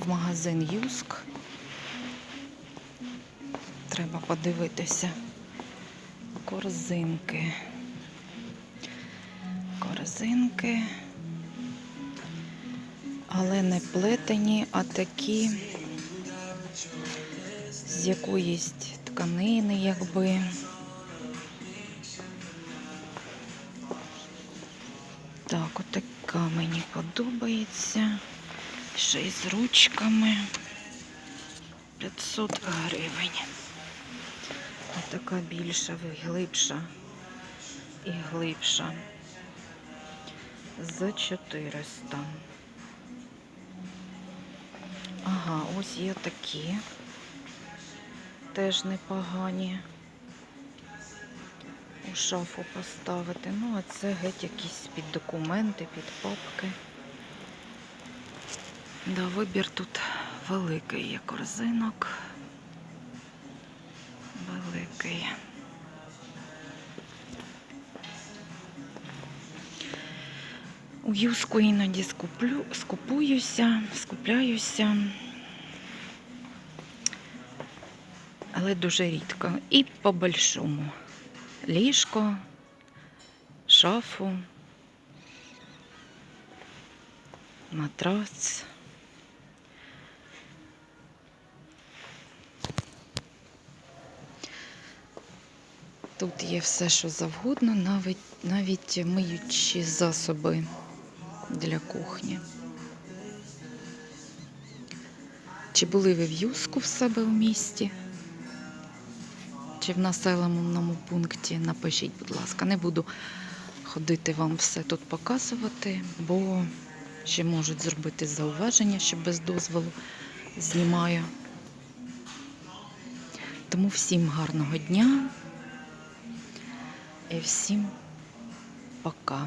в магазин Юск. Треба подивитися. Корзинки. Корзинки. Але не плетені, а такі з якоїсь тканини, якби. Так, отака мені подобається. Ще й з ручками. 500 гривень. Отака більша, глибша і глибша. За 400. Ага, ось є такі. Теж непогані. У шафу поставити. Ну, а це геть якісь під документи, під папки. Да, вибір тут великий є корзинок. Великий. У юску іноді скуплю, скупуюся, скупляюся. Але дуже рідко. І по-большому. Ліжко, шафу, матрац. Тут є все, що завгодно, навіть, навіть миючі засоби для кухні. Чи були ви в Юску в себе в місті? Чи в населеному пункті? Напишіть, будь ласка, не буду ходити вам все тут показувати, бо ще можуть зробити зауваження, що без дозволу знімаю. Тому всім гарного дня і всім пока.